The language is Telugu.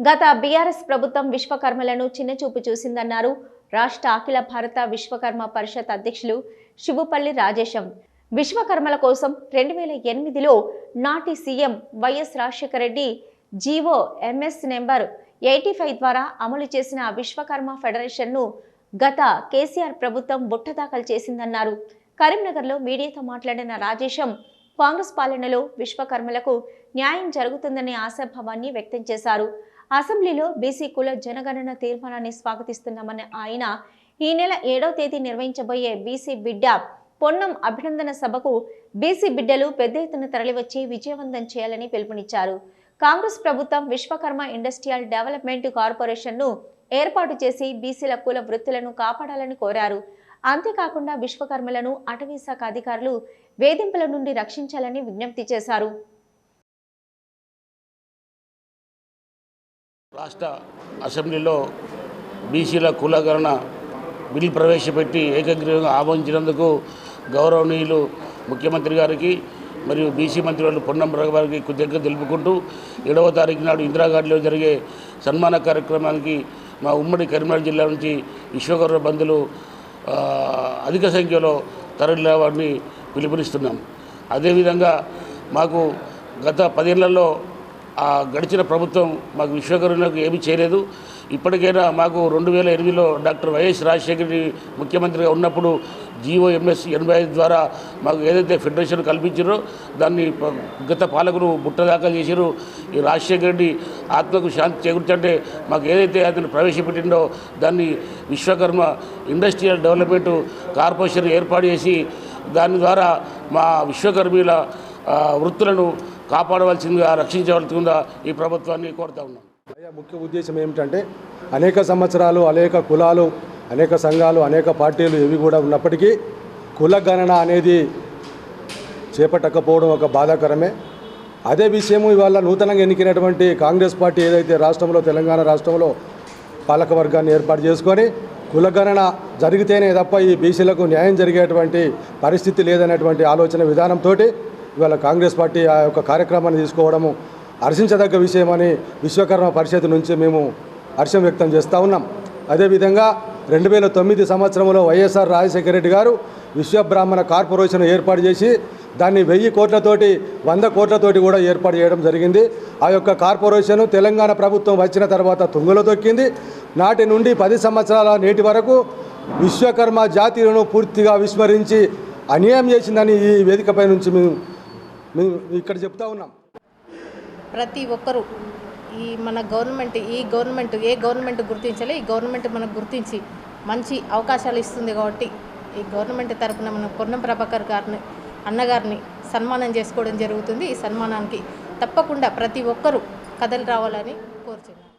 గత బీఆర్ఎస్ ప్రభుత్వం విశ్వకర్మలను చిన్నచూపు చూసిందన్నారు. రాష్ట్ర అఖిల భారత విశ్వకర్మ పరిషత్ అధ్యక్షులు శివుపల్లి రాజేశం. విశ్వకర్మల కోసం రెండు వేల ఎనిమిదిలో నాటి CM YS Rajasekhara Reddy GO MS number eighty five ద్వారా అమలు చేసిన విశ్వకర్మ ఫెడరేషన్ను గత కేసీఆర్ ప్రభుత్వం బుట్టదాఖలు చేసిందన్నారు. కరీంనగర్లో మీడియాతో మాట్లాడిన రాజేశం కాంగ్రెస్ పాలనలో విశ్వకర్మలకు న్యాయం జరుగుతుందనే ఆశాభావాన్ని వ్యక్తం చేశారు. అసెంబ్లీలో బీసీ కుల జనగణన తీర్మానాన్ని స్వాగతిస్తున్నామని ఆయన ఈ నెల ఏడవ తేదీ నిర్వహించబోయే బీసీ బిడ్డ పొన్నం అభినందన సభకు బీసీ బిడ్డలు పెద్ద ఎత్తున తరలివచ్చి విజయవంతం చేయాలని పిలుపునిచ్చారు. కాంగ్రెస్ ప్రభుత్వం విశ్వకర్మ ఇండస్ట్రియల్ డెవలప్మెంట్ కార్పొరేషన్ను ఏర్పాటు చేసి బీసీల కుల వృత్తులను కాపాడాలని కోరారు. అంతేకాకుండా విశ్వకర్మలను అటవీ శాఖ అధికారులు వేధింపుల నుండి రక్షించాలని విజ్ఞప్తి చేశారు. రాష్ట్ర అసెంబ్లీలో బీసీల కులగణన బిల్ ప్రవేశపెట్టి ఏకగ్రీవంగా ఆహ్వానించినందుకు గౌరవనీయులు ముఖ్యమంత్రి గారికి మరియు బీసీ మంత్రి పొన్నం గారికి కృతజ్ఞత తెలుపుకుంటూ ఏడవ తారీఖు నాడు ఇందిరాగాంధీలో జరిగే సన్మాన కార్యక్రమానికి మా ఉమ్మడి కరీంనగర్ జిల్లా నుంచి విశ్వకర్మ బంధులు అధిక సంఖ్యలో తరలివారిని పిలుపునిస్తున్నాం. అదేవిధంగా మాకు గత పదేళ్ళలో ఆ గడిచిన ప్రభుత్వం మాకు విశ్వకర్మలకు ఏమీ చేయలేదు. ఇప్పటికైనా మాకు రెండు వేల ఎనిమిదిలో డాక్టర్ వైఎస్ రాజశేఖర రెడ్డి ముఖ్యమంత్రిగా ఉన్నప్పుడు జీవో ఎంఎస్ ఎనభై ఐదు ద్వారా మాకు ఏదైతే ఫెడరేషన్ కల్పించారో దాన్ని గత పాలకులు బుట్టదాకా చేశారు. ఈ రాజశేఖర రెడ్డి ఆత్మకు శాంతి చేకూర్చంటే మాకు ఏదైతే అతను ప్రవేశపెట్టిండో దాన్ని విశ్వకర్మ ఇండస్ట్రియల్ డెవలప్మెంట్ కార్పొరేషన్ ఏర్పాటు చేసి దాని ద్వారా మా విశ్వకర్మీల వృత్తులను కాపాడవలసిందిగా రక్షించవలసిందిగా ఈ ప్రభుత్వాన్ని కోరుతా ఉన్నాం. అయ్యా ముఖ్య ఉద్దేశం ఏమిటంటే అనేక సంవత్సరాలు అనేక కులాలు అనేక సంఘాలు అనేక పార్టీలు ఇవి కూడా ఉన్నప్పటికీ కుల గణన అనేది చేపట్టకపోవడం ఒక బాధాకరమే. అదే విషయము ఇవాళ నూతనంగా ఎన్నికైనటువంటి కాంగ్రెస్ పార్టీ ఏదైతే రాష్ట్రంలో తెలంగాణ రాష్ట్రంలో పాలకవర్గాన్ని ఏర్పాటు చేసుకొని కులగణన జరిగితేనే తప్ప ఈ బీసీలకు న్యాయం జరిగేటువంటి పరిస్థితి లేదనేటువంటి ఆలోచన విధానంతో ఇవాళ కాంగ్రెస్ పార్టీ ఆ యొక్క కార్యక్రమాన్ని తీసుకోవడము హర్షించదగ్గ విషయమని విశ్వకర్మ పరిషత్ నుంచి మేము హర్షం వ్యక్తం చేస్తూ ఉన్నాం. అదేవిధంగా రెండు వేల తొమ్మిది సంవత్సరంలో వైఎస్ఆర్ రాజశేఖర రెడ్డి గారు విశ్వబ్రాహ్మణ కార్పొరేషన్ ఏర్పాటు చేసి దాన్ని వెయ్యి కోట్లతోటి వంద కోట్లతోటి కూడా ఏర్పాటు చేయడం జరిగింది. ఆ యొక్క కార్పొరేషన్ తెలంగాణ ప్రభుత్వం వచ్చిన తర్వాత తుంగలో తొక్కింది. నాటి నుండి పది సంవత్సరాల నేటి వరకు విశ్వకర్మ జాతీయులను పూర్తిగా విస్మరించి అన్యాయం చేసిందని ఈ వేదికపై నుంచి మేము మేము ఇక్కడ చెప్తా ఉన్నాం. ప్రతి ఒక్కరూ ఈ మన గవర్నమెంట్ ఈ గవర్నమెంట్ ఏ గవర్నమెంట్ గుర్తించాలి ఈ గవర్నమెంట్ మనకు గుర్తించి మంచి అవకాశాలు ఇస్తుంది కాబట్టి ఈ గవర్నమెంట్ తరఫున మనం పొన్నం ప్రభాకర్ గారిని అన్నగారిని సన్మానం చేసుకోవడం జరుగుతుంది. ఈ సన్మానానికి తప్పకుండా ప్రతి ఒక్కరూ కథలు రావాలని కోరుచున్నాను